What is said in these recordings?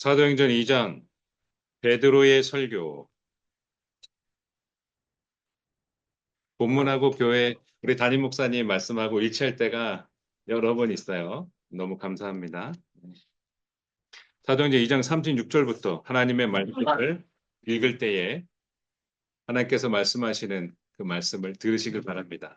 사도행전 2장 베드로의 설교 본문하고 교회 우리 담임 목사님 말씀하고 일치할 때가 여러 번 있어요. 너무 감사합니다. 사도행전 2장 36절부터 하나님의 말씀을 읽을 때에 하나님께서 말씀하시는 그 말씀을 들으시길 바랍니다.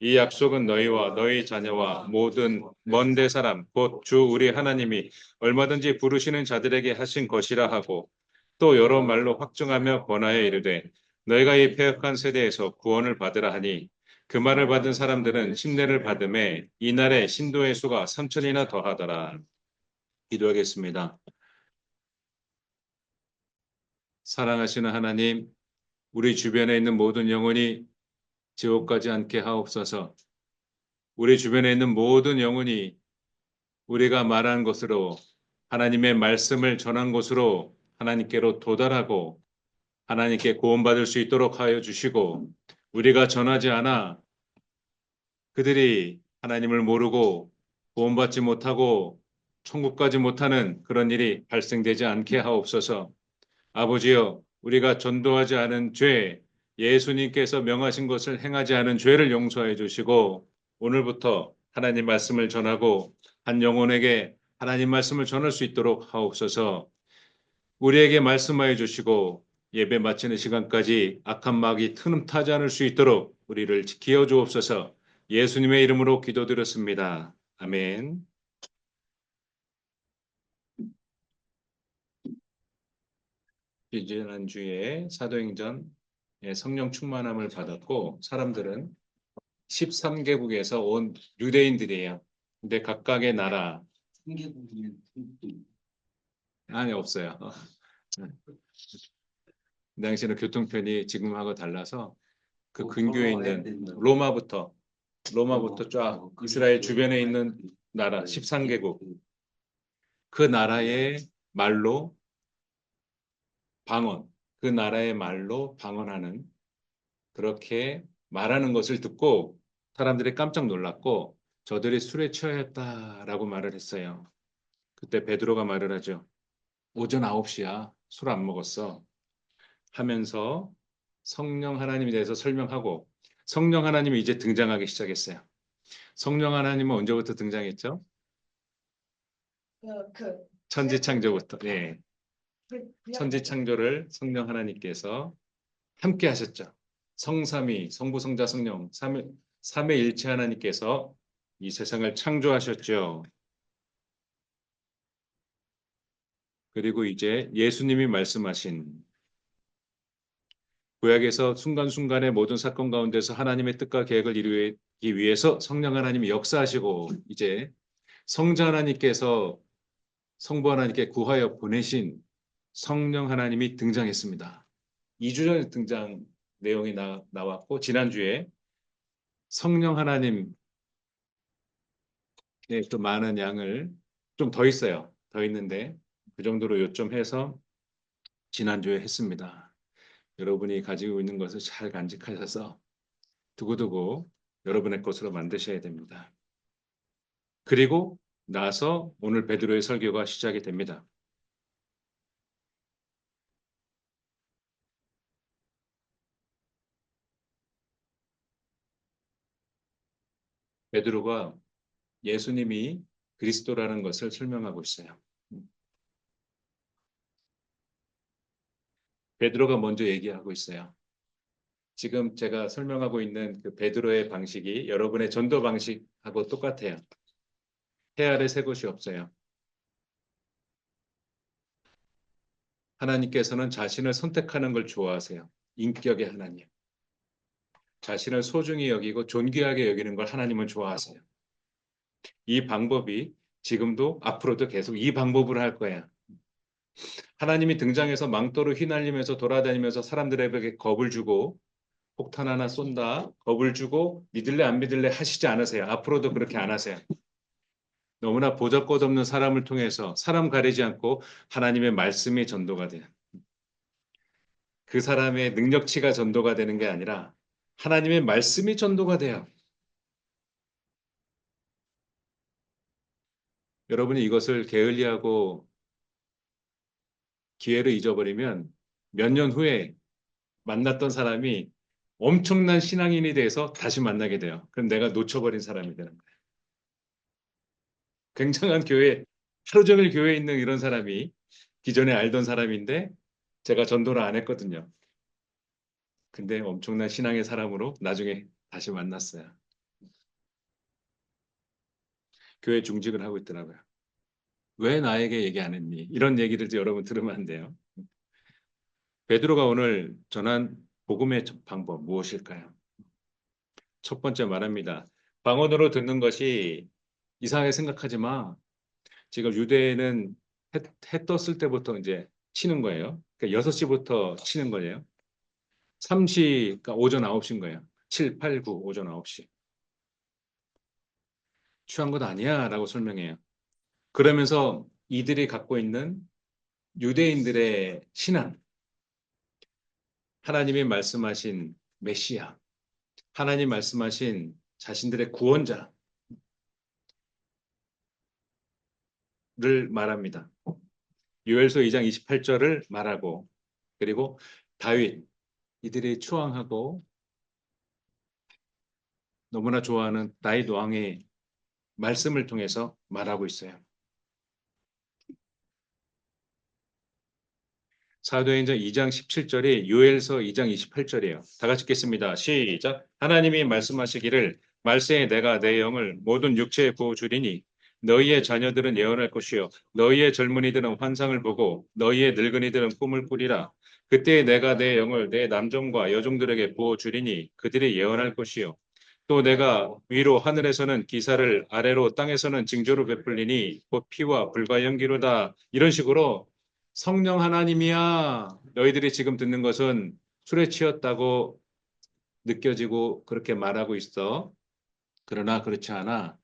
이 약속은 너희와 너희 자녀와 모든 먼데 사람 곧 주 우리 하나님이 얼마든지 부르시는 자들에게 하신 것이라 하고 또 여러 말로 확증하며 권하여 이르되 너희가 이 폐역한 세대에서 구원을 받으라 하니 그 말을 받은 사람들은 침례를 받음에 이날에 신도의 수가 3천이나 더하더라. 기도하겠습니다. 사랑하시는 하나님, 우리 주변에 있는 모든 영혼이 지옥 가지 않게 하옵소서. 우리 주변에 있는 모든 영혼이 우리가 말한 것으로 하나님의 말씀을 전한 것으로 하나님께로 도달하고 하나님께 구원받을 수 있도록 하여 주시고 우리가 전하지 않아 그들이 하나님을 모르고 구원받지 못하고 천국 가지 못하는 그런 일이 발생되지 않게 하옵소서. 아버지여, 우리가 전도하지 않은 죄, 예수님께서 명하신 것을 행하지 않은 죄를 용서해 주시고 오늘부터 하나님 말씀을 전하고 한 영혼에게 하나님 말씀을 전할 수 있도록 하옵소서. 우리에게 말씀하여 주시고 예배 마치는 시간까지 악한 마귀 틈 타지 않을 수 있도록 우리를 지켜 주옵소서. 예수님의 이름으로 기도드렸습니다. 아멘. 지난주에 사도행전 성령 충만함을 받았고 사람들은 13개국에서 온 유대인들이에요. 근데 각각의 나라 아니 없어요. 그 당시에는 교통편이 지금하고 달라서 그 어, 근교에 있는. 로마부터 로마부터 쫙 어, 이스라엘 주변에 있는 네. 나라 13개국 그 나라의 말로 방언 그 나라의 말로 방언하는 그렇게 말하는 것을 듣고 사람들이 깜짝 놀랐고 저들이 술에 취하였다라고 말을 했어요. 그때 베드로가 말을 하죠. 오전 9시야. 술 안 먹었어. 하면서 성령 하나님에 대해서 설명하고 성령 하나님이 이제 등장하기 시작했어요. 성령 하나님은 언제부터 등장했죠? 그, 그, 천지 창조부터. 예. 그, 그 천지 창조를 성령 하나님께서 함께 하셨죠. 성삼위, 성부, 성자, 성령, 삼위, 삼위일체 하나님께서 이 세상을 창조하셨죠. 그리고 이제 예수님이 말씀하신 구약에서 순간순간의 모든 사건 가운데서 하나님의 뜻과 계획을 이루기 위해서 성령 하나님이 역사하시고 이제 성자 하나님께서 성부 하나님께 구하여 보내신 성령 하나님이 등장했습니다. 2주 전에 등장 내용이 나, 나왔고 지난주에 성령 하나님 네, 또 많은 양을 좀 더 있어요. 더 있는데 그 정도로 요점해서 지난주에 했습니다. 여러분이 가지고 있는 것을 잘 간직하셔서 두고두고 여러분의 것으로 만드셔야 됩니다. 그리고 나서 오늘 베드로의 설교가 시작이 됩니다. 베드로가 예수님이 그리스도라는 것을 설명하고 있어요. 베드로가 먼저 얘기하고 있어요. 지금 제가 설명하고 있는 그 베드로의 방식이 여러분의 전도 방식하고 똑같아요. 해 아래 새 곳이 없어요. 하나님께서는 자신을 선택하는 걸 좋아하세요. 인격의 하나님. 자신을 소중히 여기고 존귀하게 여기는 걸 하나님은 좋아하세요. 이 방법이 지금도 앞으로도 계속 이 방법으로 할 거야. 하나님이 등장해서 망토로 휘날리면서 돌아다니면서 사람들에게 겁을 주고 폭탄 하나 쏜다, 겁을 주고 믿을래 안 믿을래 하시지 않으세요. 앞으로도 그렇게 안 하세요. 너무나 보잘것없는 사람을 통해서 사람 가리지 않고 하나님의 말씀이 전도가 돼요. 그 사람의 능력치가 전도가 되는 게 아니라 하나님의 말씀이 전도가 돼요. 여러분이 이것을 게을리하고 기회를 잊어버리면 몇 년 후에 만났던 사람이 엄청난 신앙인이 돼서 다시 만나게 돼요. 그럼 내가 놓쳐버린 사람이 되는 거예요. 굉장한 교회, 하루 종일 교회에 있는 이런 사람이 기존에 알던 사람인데 제가 전도를 안 했거든요. 근데 엄청난 신앙의 사람으로 나중에 다시 만났어요. 교회 중직을 하고 있더라고요. 왜 나에게 얘기 안 했니? 이런 얘기를 여러분 들으면 안 돼요. 베드로가 오늘 전한 복음의 첫 방법 무엇일까요? 첫 번째 말합니다. 방언으로 듣는 것이 이상하게 생각하지 마. 지금 유대에는 해, 해 떴을 때부터 이제 치는 거예요. 그러니까 6시부터 치는 거예요. 3시, 그러니까 오전 9시인 거예요. 7, 8, 9, 오전 9시. 취한 것 아니야 라고 설명해요. 그러면서 이들이 갖고 있는 유대인들의 신앙, 하나님이 말씀하신 메시아, 하나님 말씀하신 자신들의 구원자 를 말합니다. 요엘서 2장 28절을 말하고 그리고 다윗 이들이 추앙하고 너무나 좋아하는 다윗 왕의 말씀을 통해서 말하고 있어요. 사도행전 2장 17절이 요엘서 2장 28절이에요. 다 같이 읽겠습니다. 시작. 하나님이 말씀하시기를 말세에 내가 내 영을 모든 육체에 부어 주리니 너희의 자녀들은 예언할 것이요 너희의 젊은이들은 환상을 보고 너희의 늙은이들은 꿈을 꾸리라. 그때 내가 내 영을 내 남종과 여종들에게 부어 주리니 그들이 예언할 것이요 또 내가 위로 하늘에서는 기사를 아래로 땅에서는 징조로 베풀리니 곧 피와 불과 연기로다. 이런 식으로 성령 하나님이야. 너희들이 지금 듣는 것은 술에 취했다고 느껴지고 그렇게 말하고 있어. 그러나 그렇지 않아.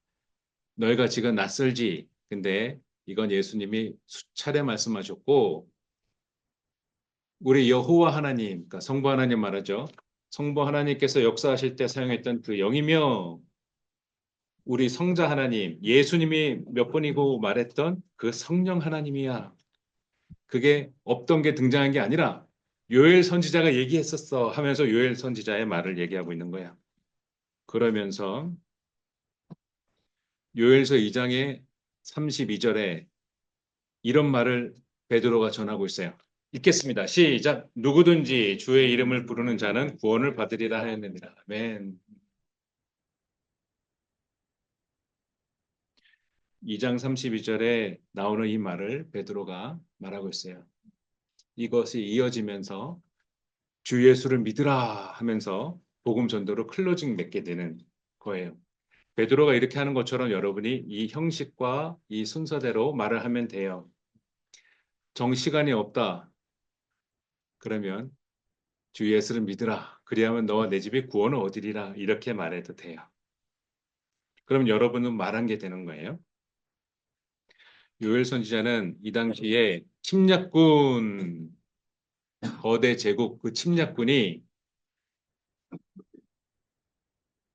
너희가 지금 낯설지. 근데 이건 예수님이 수차례 말씀하셨고 우리 여호와 하나님, 그러니까 성부 하나님 말하죠. 성부 하나님께서 역사하실 때 사용했던 그 영이며 우리 성자 하나님, 예수님이 몇 번이고 말했던 그 성령 하나님이야. 그게 없던 게 등장한 게 아니라 요엘 선지자가 얘기했었어 하면서 요엘 선지자의 말을 얘기하고 있는 거야. 그러면서 요엘서 2장의 32절에 이런 말을 베드로가 전하고 있어요. 읽겠습니다. 시작. 누구든지 주의 이름을 부르는 자는 구원을 받으리라 하였느니라. 아멘. 2장 32절에 나오는 이 말을 베드로가 말하고 있어요. 이것이 이어지면서 주 예수를 믿으라 하면서 복음 전도로 클로징 맺게 되는 거예요. 베드로가 이렇게 하는 것처럼 여러분이 이 형식과 이 순서대로 말을 하면 돼요. 정시간이 없다. 그러면 주 예수를 믿으라. 그리하면 너와 내 집이 구원을 얻으리라. 이렇게 말해도 돼요. 그럼 여러분은 말한 게 되는 거예요. 요엘 선지자는 이 당시에 침략군 거대 제국 그 침략군이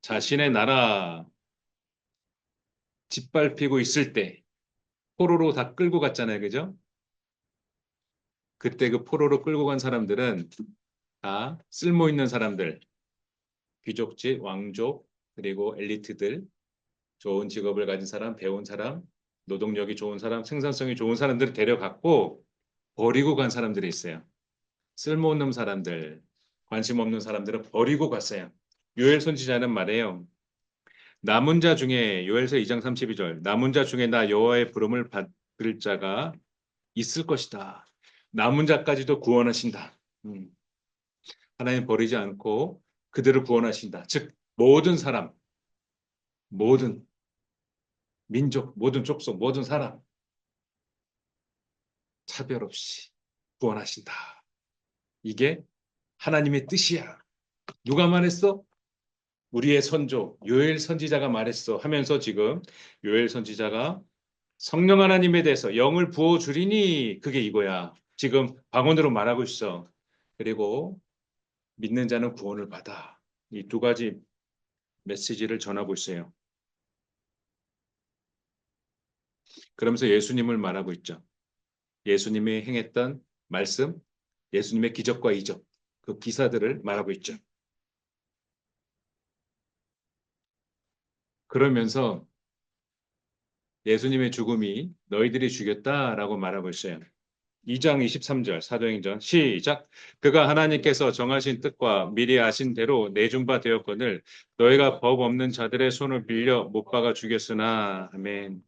자신의 나라 짓밟히고 있을 때 포로로 다 끌고 갔잖아요. 그죠? 그때 그 포로로 끌고 간 사람들은 다 쓸모 있는 사람들, 귀족집, 왕족, 그리고 엘리트들, 좋은 직업을 가진 사람, 배운 사람, 노동력이 좋은 사람, 생산성이 좋은 사람들을 데려갔고 버리고 간 사람들이 있어요. 쓸모없는 사람들, 관심 없는 사람들은 버리고 갔어요. 요엘 선지자는 말해요. 남은 자 중에 요엘서 2장 32절 남은 자 중에 나 여호와의 부름을 받을 자가 있을 것이다. 남은 자까지도 구원하신다. 음. 하나님 버리지 않고 그들을 구원하신다. 즉 모든 사람, 모든 민족, 모든 족속, 모든 사람 차별 없이 구원하신다. 이게 하나님의 뜻이야. 누가 말했어? 우리의 선조 요엘 선지자가 말했어 하면서 지금 요엘 선지자가 성령 하나님에 대해서 영을 부어 주리니 그게 이거야. 지금 방언으로 말하고 있어. 그리고 믿는 자는 구원을 받아. 이 두 가지 메시지를 전하고 있어요. 그러면서 예수님을 말하고 있죠. 예수님이 행했던 말씀, 예수님의 기적과 이적, 그 기사들을 말하고 있죠. 그러면서 예수님의 죽음이 너희들이 죽였다라고 말하고 있어요. 2장 23절 사도행전 시작 그가 하나님께서 정하신 뜻과 미리 아신 대로 내준 바 되었거늘 너희가 법 없는 자들의 손을 빌려 못 박아 죽였으나 아멘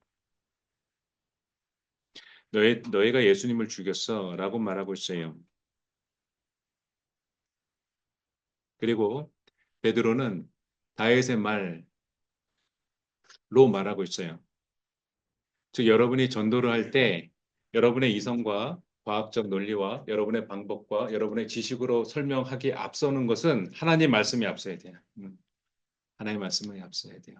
너희, 너희가 예수님을 죽였어 라고 말하고 있어요. 그리고 베드로는 다윗의 말로 말하고 있어요. 즉 여러분이 전도를 할때 여러분의 이성과 과학적 논리와 여러분의 방법과 여러분의 지식으로 설명하기 앞서는 것은 하나님 말씀이 앞서야 돼요. 음. 하나님 말씀이 앞서야 돼요.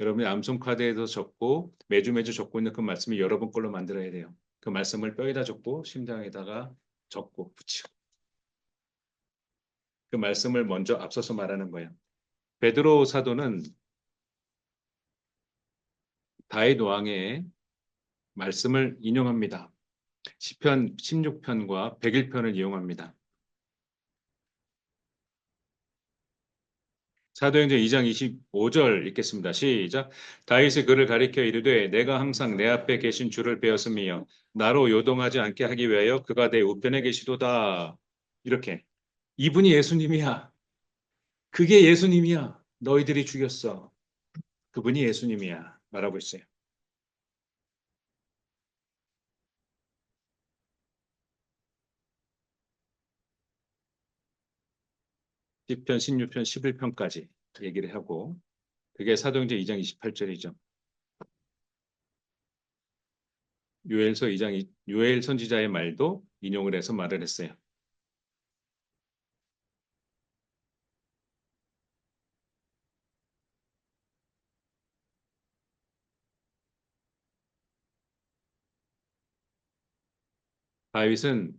여러분이 암송 카드에서 적고 매주 매주 적고 있는 그 말씀이 여러분 걸로 만들어야 돼요. 그 말씀을 뼈에다 적고 심장에다가 적고 붙이고 그 말씀을 먼저 앞서서 말하는 거예요. 베드로 사도는 다윗 왕의 말씀을 인용합니다. 시편 16편과 101편을 이용합니다. 사도행전 2장 25절 읽겠습니다. 시작. 다윗이 그를 가리켜 이르되 내가 항상 내 앞에 계신 주를 배웠음이요 나로 요동하지 않게 하기 위하여 그가 내 우편에 계시도다. 이렇게 이분이 예수님이야. 그게 예수님이야. 너희들이 죽였어. 그분이 예수님이야. 말하고 있어요. 시편 16편 11편까지 얘기를 하고 그게 사도행전 2장 28절이죠. 요엘서 2장 이- 요엘 선지자의 말도 인용을 해서 말을 했어요. 다윗은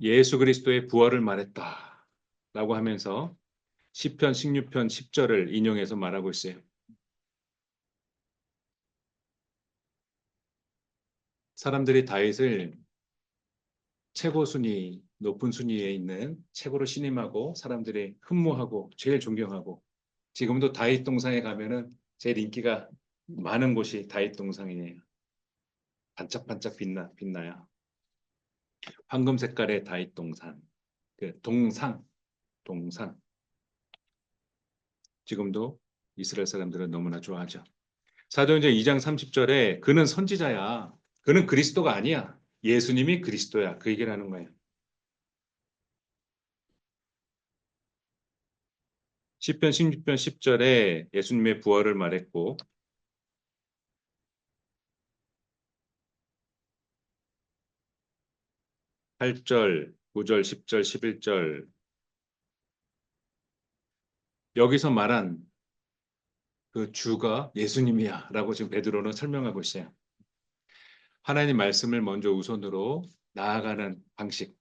예수 그리스도의 부활을 말했다 라고 하면서 시편 16편 10절을 인용해서 말하고 있어요. 사람들이 다윗을 최고 순위, 높은 순위에 있는 최고로 신임하고 사람들이 흠모하고 제일 존경하고 지금도 다윗 동상에 가면은 제일 인기가 많은 곳이 다윗 동상이에요. 반짝반짝 빛나 빛나요. 황금 색깔의 다윗 동산, 그 동상, 동상. 지금도 이스라엘 사람들은 너무나 좋아하죠. 사도행전 2장 30절에 그는 선지자야. 그는 그리스도가 아니야. 예수님이 그리스도야. 그 얘기를 하는 거예요. 시편 16편 10절에 예수님의 부활을 말했고 8절, 9절, 10절, 11절 여기서 말한 그 주가 예수님이야 라고 지금 베드로는 설명하고 있어요. 하나님 말씀을 먼저 우선으로 나아가는 방식.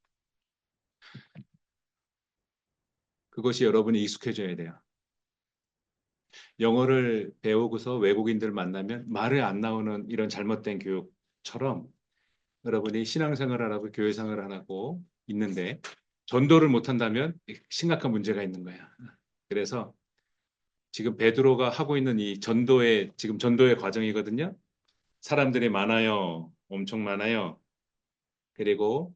그것이 여러분이 익숙해져야 돼요. 영어를 배우고서 외국인들 만나면 말을 안 나오는 이런 잘못된 교육처럼 여러분이 신앙생활을 하고 교회생활을 안 하고 있는데 전도를 못한다면 심각한 문제가 있는 거야. 그래서 지금 베드로가 하고 있는 이 전도의 지금 전도의 과정이거든요. 사람들이 많아요. 엄청 많아요. 그리고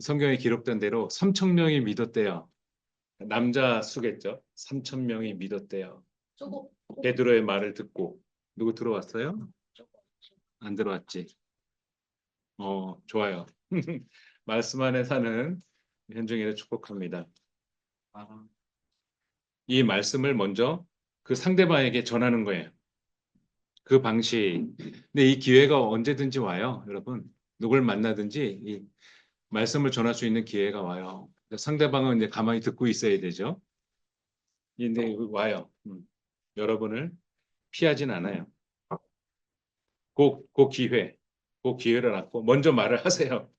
성경에 기록된 대로 3천 명이 믿었대요. 남자 수겠죠. 3천 명이 믿었대요. 베드로의 말을 듣고 누구 들어왔어요? 안 들어왔지. 어, 좋아요. 말씀 안에 사는 현중이를 축복합니다. 이 말씀을 먼저 그 상대방에게 전하는 거예요. 그 방식. 근데 이 기회가 언제든지 와요, 여러분. 누굴 만나든지 이 말씀을 전할 수 있는 기회가 와요. 상대방은 이제 가만히 듣고 있어야 되죠. 근데 와요. 음. 여러분을 피하진 않아요. 그, 그 기회, 그 기회를 갖고 먼저 말을 하세요.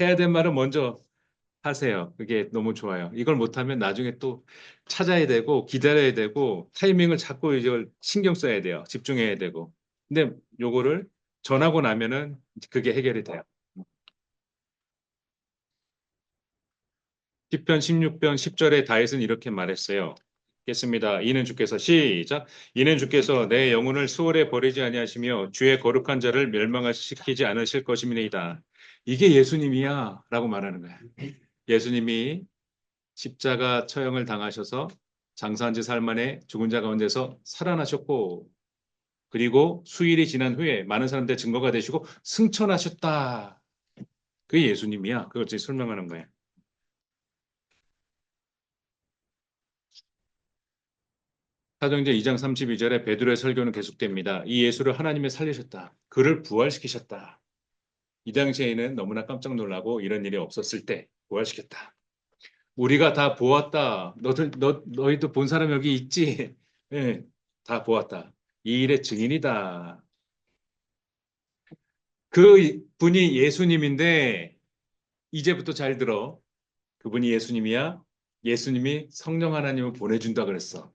해야 될 말은 먼저 하세요. 그게 너무 좋아요. 이걸 못하면 나중에 또 찾아야 되고 기다려야 되고 타이밍을 자꾸 이걸 신경 써야 돼요. 집중해야 되고. 근데 요거를 전하고 나면은 그게 해결이 돼요. 시편 16편 10절에 다윗은 이렇게 말했어요. 읽겠습니다. 이는 주께서 시작. 이는 주께서 내 영혼을 수월에 버리지 아니하시며 주의 거룩한 자를 멸망시키지 않으실 것임이니이다. 이게 예수님이야라고 말하는 거야. 예수님이 십자가 처형을 당하셔서 장사한 지 살 만에 죽은 자 가운데서 살아나셨고 그리고 수일이 지난 후에 많은 사람들의 증거가 되시고 승천하셨다. 그게 예수님이야. 그걸 지금 설명하는 거예 사도행전 2장 32절에 베드로의 설교는 계속됩니다. 이 예수를 하나님이 살리셨다. 그를 부활시키셨다. 이 당시에는 너무나 깜짝 놀라고 이런 일이 없었을 때 부활시켰다. 우리가 다 보았다. 너들 너 너희도 본 사람 여기 있지? 예, 다 보았다. 이 일의 증인이다. 그 분이 예수님인데 이제부터 잘 들어. 그분이 예수님이야. 예수님이 성령 하나님을 보내준다 그랬어.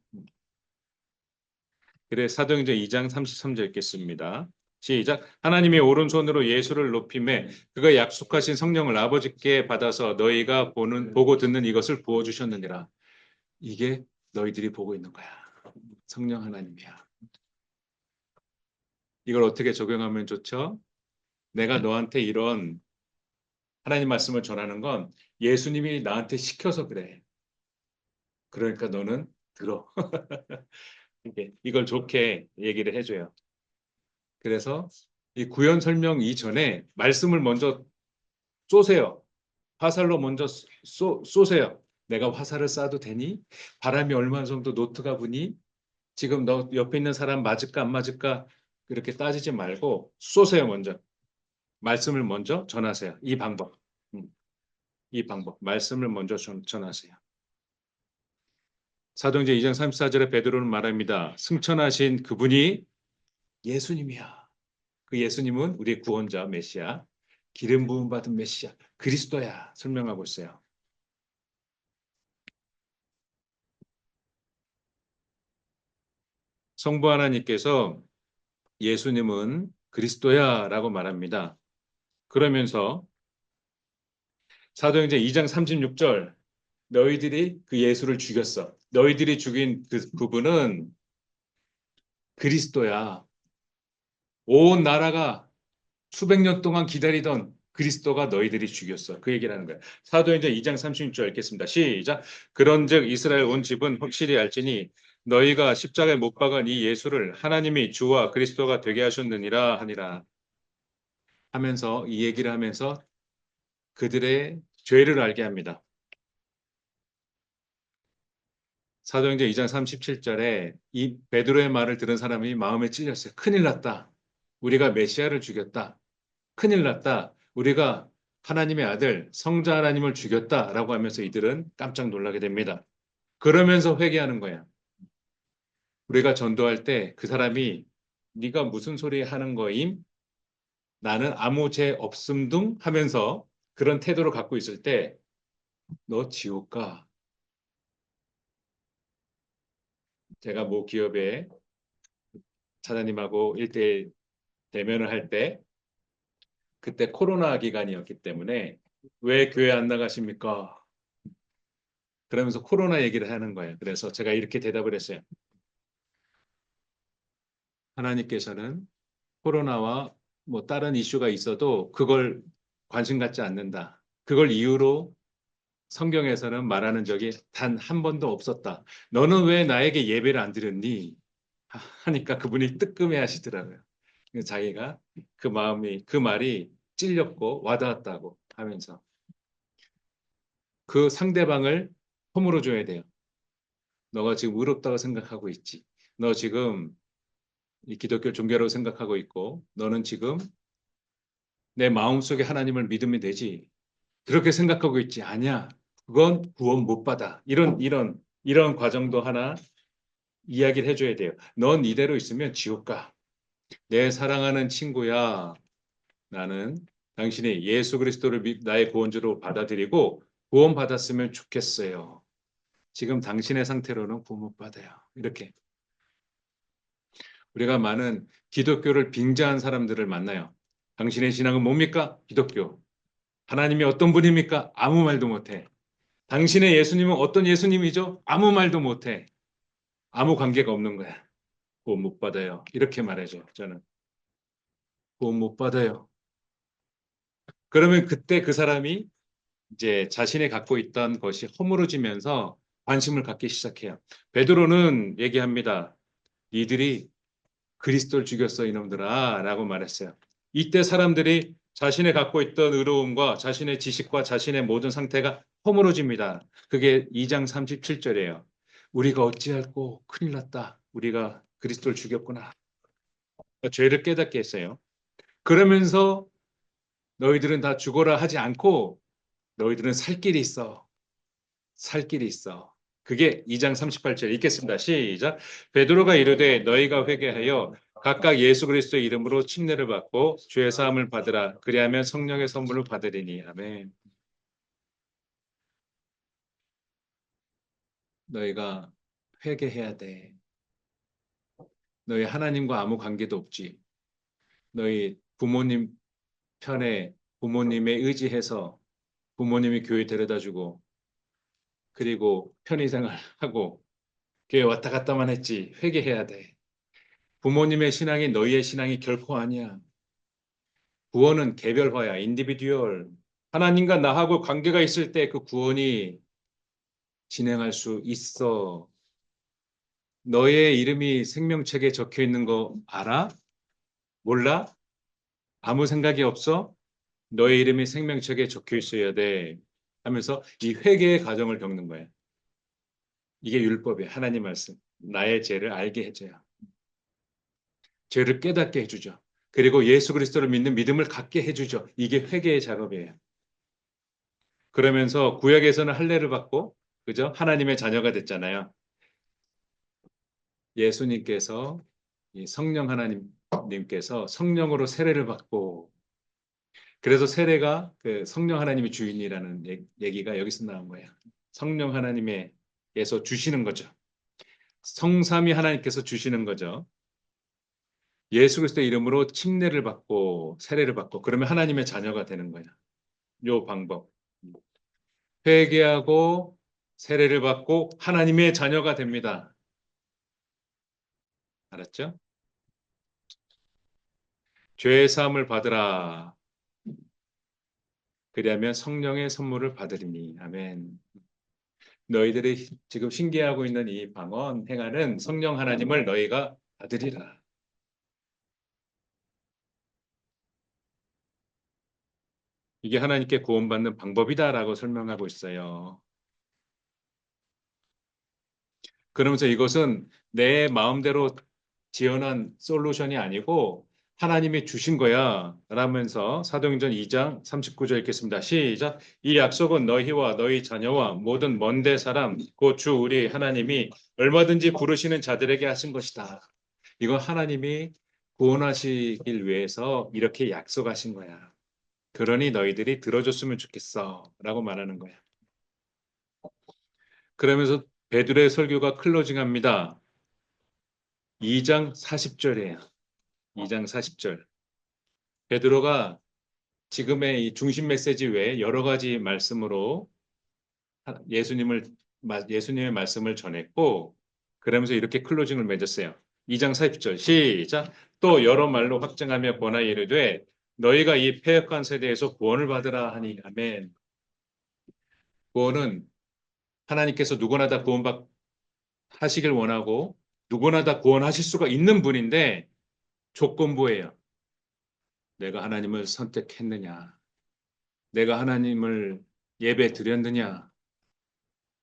그래 사도행전 2장 33절 읽겠습니다. 시작. 하나님이 오른손으로 예수를 높임에 그가 약속하신 성령을 아버지께 받아서 너희가 보는 보고 듣는 이것을 부어 주셨느니라. 이게 너희들이 보고 있는 거야. 성령 하나님이야. 이걸 어떻게 적용하면 좋죠? 내가 너한테 이런 하나님 말씀을 전하는 건 예수님이 나한테 시켜서 그래. 그러니까 너는 들어. 이걸 좋게 얘기를 해줘요. 그래서 이 구현 설명 이전에 말씀을 먼저 쏘세요. 화살로 먼저 쏘, 쏘세요. 내가 화살을 쏴도 되니? 바람이 얼마 정도 노트가 부니? 지금 너 옆에 있는 사람 맞을까 안 맞을까? 그렇게 따지지 말고 쏘세요 먼저. 말씀을 먼저 전하세요. 이 방법. 음. 이 방법. 말씀을 먼저 전, 전하세요. 사도행전 2장 34절에 베드로는 말합니다. 승천하신 그분이 예수님이야. 그 예수님은 우리의 구원자 메시아, 기름 부음 받은 메시아, 그리스도야 설명하고 있어요. 성부 하나님께서 예수님은 그리스도야라고 말합니다. 그러면서 사도행전 2장 36절 너희들이 그 예수를 죽였어. 너희들이 죽인 그 부분은 그리스도야. 온 나라가 수백 년 동안 기다리던 그리스도가 너희들이 죽였어. 그 얘기를 하는 거야. 사도행전 2장 36절 읽겠습니다. 시작. 그런즉 이스라엘 온 집은 확실히 알지니 너희가 십자가에 못 박은 이 예수를 하나님이 주와 그리스도가 되게 하셨느니라 하니라. 하면서 이 얘기를 하면서 그들의 죄를 알게 합니다. 사도행전 2장 37절에 이 베드로의 말을 들은 사람이 마음에 찔렸어요. 큰일 났다. 우리가 메시아를 죽였다. 큰일 났다. 우리가 하나님의 아들 성자 하나님을 죽였다라고 하면서 이들은 깜짝 놀라게 됩니다. 그러면서 회개하는 거야. 우리가 전도할 때 그 사람이 네가 무슨 소리 하는 거임? 나는 아무 죄 없음 둥 하면서 그런 태도를 갖고 있을 때 너 지옥 가. 제가 모 기업에 차장님하고 일대일 대면을 할 때 그때 코로나 기간이었기 때문에 왜 교회 안 나가십니까? 그러면서 코로나 얘기를 하는 거예요. 그래서 제가 이렇게 대답을 했어요. 하나님께서는 코로나와 뭐 다른 이슈가 있어도 그걸 관심 갖지 않는다. 그걸 이유로 성경에서는 말하는 적이 단 한 번도 없었다. 너는 왜 나에게 예배를 안 드렸니? 하니까 그분이 뜨끔해 하시더라고요. 자기가 그 마음이, 그 말이 찔렸고 와닿았다고 하면서 그 상대방을 허물어 줘야 돼요. 너가 지금 의롭다고 생각하고 있지. 너 지금 이 기독교 종교라고 생각하고 있고 너는 지금 내 마음속에 하나님을 믿으면 되지. 그렇게 생각하고 있지. 아니야. 그건 구원 못 받아. 이런 이런 이런 과정도 하나 이야기를 해줘야 돼요. 넌 이대로 있으면 지옥 가. 내 사랑하는 친구야. 나는 당신이 예수 그리스도를 믿- 나의 구원주로 받아들이고 구원 받았으면 좋겠어요. 지금 당신의 상태로는 구원 못 받아요. 이렇게 우리가 많은 기독교를 빙자한 사람들을 만나요. 당신의 신앙은 뭡니까? 기독교. 하나님이 어떤 분입니까? 아무 말도 못해. 당신의 예수님은 어떤 예수님이죠? 아무 말도 못해. 아무 관계가 없는 거야. 구원 못 받아요. 이렇게 말해줘. 저는 구원 못 받아요. 그러면 그때 그 사람이 이제 자신이 갖고 있던 것이 허물어지면서 관심을 갖기 시작해요. 베드로는 얘기합니다. 이들이 그리스도를 죽였어 이놈들아 라고 말했어요. 이때 사람들이 자신의 갖고 있던 의로움과 자신의 지식과 자신의 모든 상태가 허물어집니다. 그게 2장 37절이에요. 우리가 어찌할꼬 큰일 났다. 우리가 그리스도를 죽였구나. 죄를 깨닫게 했어요. 그러면서 너희들은 다 죽어라 하지 않고 너희들은 살 길이 있어. 살 길이 있어. 그게 2장 38절 읽겠습니다. 시작. 베드로가 이르되 너희가 회개하여 각각 예수 그리스도의 이름으로 침례를 받고 죄 사함을 받으라. 그리하면 성령의 선물을 받으리니. 아멘. 너희가 회개해야 돼. 너희 하나님과 아무 관계도 없지. 너희 부모님 편에 부모님에 의지해서 부모님이 교회 데려다주고 그리고 편의생활하고 교회 왔다 갔다만 했지 회개해야 돼. 부모님의 신앙이 너희의 신앙이 결코 아니야. 구원은 개별화야, 인디비듀얼. 하나님과 나하고 관계가 있을 때 그 구원이 진행할 수 있어. 너의 이름이 생명책에 적혀 있는 거 알아? 몰라? 아무 생각이 없어? 너의 이름이 생명책에 적혀 있어야 돼. 하면서 이 회개의 과정을 겪는 거야. 이게 율법이야. 하나님 말씀. 나의 죄를 알게 해줘요. 죄를 깨닫게 해주죠. 그리고 예수 그리스도를 믿는 믿음을 갖게 해주죠. 이게 회개의 작업이에요. 그러면서 구약에서는 할례를 받고 그죠? 하나님의 자녀가 됐잖아요. 예수님께서 이 성령 하나님님께서 성령으로 세례를 받고 그래서 세례가 그 성령 하나님이 주인이라는 얘- 얘기가 여기서 나온 거예요. 성령 하나님에게서 주시는 거죠. 성삼위 하나님께서 주시는 거죠. 예수 그리스도의 이름으로 침례를 받고 세례를 받고 그러면 하나님의 자녀가 되는 거야. 요 방법. 회개하고 세례를 받고 하나님의 자녀가 됩니다. 알았죠? 죄의 사함을 받으라. 그리하면 성령의 선물을 받으리니. 아멘. 너희들이 지금 신기하고 있는 이 방언 행하는 성령 하나님을 너희가 받으리라. 이게 하나님께 구원받는 방법이다라고 설명하고 있어요. 그러면서 이것은 내 마음대로 지어낸 솔루션이 아니고 하나님이 주신 거야. 라면서 사도행전 2장 39절 읽겠습니다. 시작. 이 약속은 너희와 너희 자녀와 모든 먼데 사람 곧 주 우리 하나님이 얼마든지 부르시는 자들에게 하신 것이다. 이건 하나님이 구원하시길 위해서 이렇게 약속하신 거야. 그러니 너희들이 들어줬으면 좋겠어. 라고 말하는 거야. 그러면서 베드로의 설교가 클로징합니다. 2장 40절이에요. 2장 40절. 베드로가 지금의 이 중심 메시지 외에 여러 가지 말씀으로 예수님을 예수님의 말씀을 전했고 그러면서 이렇게 클로징을 맺었어요. 2장 40절 시작. 또 여러 말로 확증하며 권하여 이르되 너희가 이 폐역한 세대에서 구원을 받으라 하니 아멘. 구원은 하나님께서 누구나 다 구원받 하시길 원하고 누구나 다 구원하실 수가 있는 분인데 조건부예요. 내가 하나님을 선택했느냐? 내가 하나님을 예배 드렸느냐?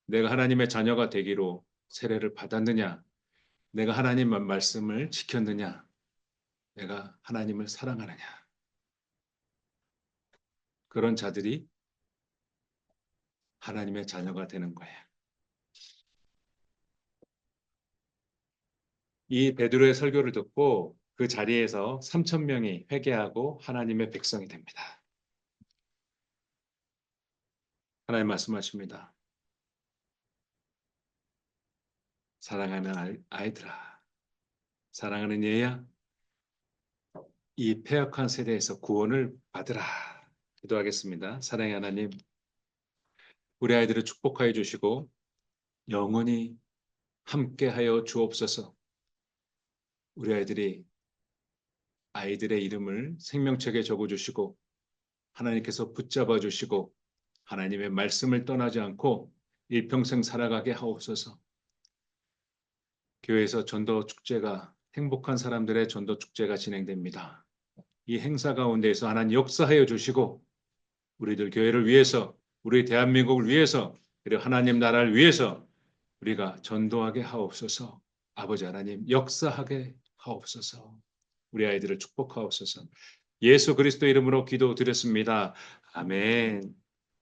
내가 하나님의 자녀가 되기로 세례를 받았느냐? 내가 하나님의 말씀을 지켰느냐? 내가 하나님을 사랑하느냐? 그런 자들이 하나님의 자녀가 되는 거예요. 이 베드로의 설교를 듣고 그 자리에서 3천 명이 회개하고 하나님의 백성이 됩니다. 하나님 말씀하십니다. 사랑하는 아이- 아이들아, 사랑하는 얘야, 이 폐역한 세대에서 구원을 받으라. 기도하겠습니다. 사랑의 하나님, 우리 아이들을 축복하여 주시고 영원히 함께하여 주옵소서. 우리 아이들이 아이들의 이름을 생명책에 적어주시고 하나님께서 붙잡아 주시고 하나님의 말씀을 떠나지 않고 일평생 살아가게 하옵소서. 교회에서 전도 축제가 행복한 사람들의 전도 축제가 진행됩니다. 이 행사 가운데에서 하나님 역사하여 주시고 우리들 교회를 위해서 우리 대한민국을 위해서 그리고 하나님 나라를 위해서 우리가 전도하게 하옵소서. 아버지 하나님 역사하게 하옵소서. 우리 아이들을 축복하옵소서. 예수 그리스도 이름으로 기도드렸습니다. 아멘.